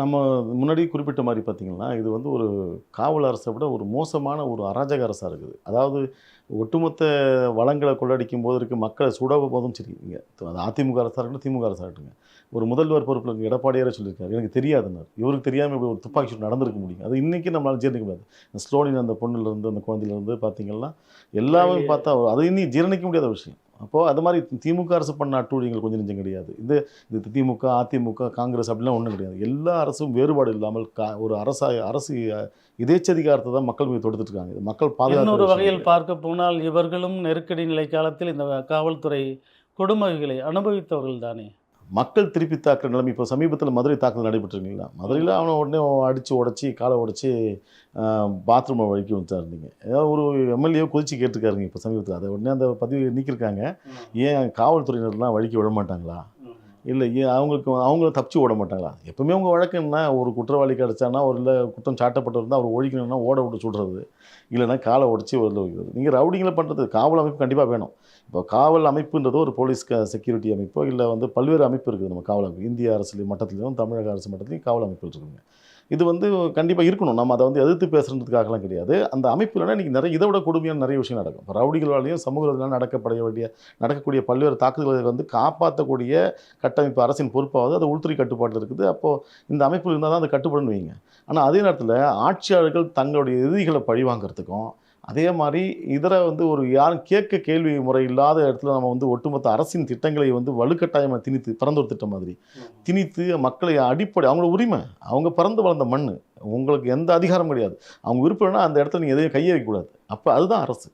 நம்ம முன்னாடி குறிப்பிட்ட மாதிரி பார்த்தீங்கன்னா இது வந்து ஒரு காவல் அரசை விட ஒரு மோசமான ஒரு அராஜக அரசாக இருக்குது. அதாவது ஒட்டுமொத்த வளங்களை கொள்ளடிக்கும் போது இருக்க மக்களை சுட போதும் சரி அது அதிமுக அரசாக இருக்கட்டும் திமுக அரசாக இருக்கட்டுங்க ஒரு முதல்வர் பொறுப்பில் எடப்பாடியாரே சொல்லியிருக்காரு. எனக்கு தெரியாதுன்னார். இவருக்கு தெரியாமல் இப்படி ஒரு துப்பாக்கி சூடு நடந்திருக்க முடியும்? அது இன்றைக்கி நம்மளால ஜீரணிக்க முடியாது. இந்த ஸ்லோனின் அந்த பொண்ணுலேருந்து அந்த குழந்தையிலேருந்து பார்த்தீங்கன்னா எல்லாமே பார்த்தா அது இன்னி ஜீரணிக்க முடியாத விஷயம். அப்போது அது மாதிரி திமுக அரசு பண்ண அட்டூழியங்கள் கொஞ்சம் நெஞ்சம் கிடையாது. இது இது திமுக அதிமுக காங்கிரஸ் அப்படிலாம் ஒன்றும் கிடையாது. எல்லா அரசும் வேறுபாடு இல்லாமல் கா ஒரு அரசா அரசு இதேச்சதிகாரத்தை தான் மக்கள் மீது தொடுத்துட்டு இருக்காங்க. இது மக்கள் பாதுகாப்பு வகையில் பார்க்க போனால் இவர்களும் நெருக்கடி நிலை காலத்தில் இந்த காவல்துறை கொடுமைகளை அனுபவித்தவர்கள் தானே. மக்கள் திருப்பி தாக்குற நிலைமை. இப்போ சமீபத்தில் மதுரை தாக்குதல் நடைபெற்றிருக்கீங்களா? மதுரையில் அவனை உடனே அடித்து உடச்சி காலை உடச்சி பாத்ரூமை வழிக்க வச்சாருந்தீங்க ஏதாவது ஒரு எம்எல்ஏ கொதிச்சு கேட்டிருக்காருங்க இப்போ சமீபத்தில். அதை உடனே அந்த பதிவு நீக்கியிருக்காங்க. ஏன் காவல்துறையினர்லாம் வழிக்க விட மாட்டாங்களா? இல்லை ஏன் அவங்களுக்கு அவங்கள தப்பிச்சு ஓட மாட்டாங்களா? எப்பவுமே உங்கள் வழக்கு என்ன? ஒரு குற்றவாளி கிடச்சானா ஒரு இல்லை குற்றம் சாட்டப்பட்டிருந்தால் அவர் ஒழிக்கணும்னா ஓட விட்டு சுடுறது. இல்லைன்னா காலை உடச்சி உள்ள வைக்கிறது. நீங்கள் ரவுடிங்களை பண்ணுறது காவல் அமைப்பு கண்டிப்பாக வேணும். இப்போ காவல் அமைப்புன்றது ஒரு போலீஸ் செக்யூரிட்டி அமைப்போ இல்லை வந்து பல்வேறு அமைப்பு இருக்குது. நம்ம காவல் அமைப்பு. இந்திய அரசு மட்டத்திலையும் தமிழக அரசு மட்டத்திலையும் காவல் அமைப்பு இருக்குங்க இது வந்து கண்டிப்பாக இருக்கணும். நம்ம அதை வந்து எதிர்த்து பேசுகிறதுக்காகலாம் கிடையாது. அந்த அமைப்பில் இன்றைக்கி நிறைய இதை விட கொடுமையான நிறைய விஷயம் நடக்கும். இப்போ ரவுடிகளாலையும் சமூகத்தினாலும் நடக்கப்பட வேண்டிய நடக்கக்கூடிய பல்வேறு தாக்குதல்களை வந்து காப்பாற்றக்கூடிய கட்டமைப்பு அரசின் பொறுப்பாவது அது உள்துறை கட்டுப்பாட்டில் இருக்குது. அப்போது இந்த அமைப்பு இருந்தால் தான் அதை கட்டுப்படும் வைங்க. ஆனால் அதே நேரத்தில் ஆட்சியாளர்கள் தங்களுடைய எதிரிகளை பழிவாங்கிறதுக்கும் அதே மாதிரி இதர வந்து ஒரு யாரும் கேட்க கேள்வி முறை இல்லாத இடத்துல நம்ம வந்து ஒட்டுமொத்த அரசின் திட்டங்களை வந்து வலுக்கட்டாயமாக திணித்து பிறந்தோர் திட்டம் மாதிரி. திணித்து மக்களை அடிப்படை அவங்களோட உரிமை அவங்க பிறந்து வளர்ந்த மண் உங்களுக்கு எந்த அதிகாரம் கிடையாது. அவங்க விருப்பம்னா அந்த இடத்துல நீங்கள் எதையும் கையை வைக்கக்கூடாது அப்போ அதுதான் அரசு.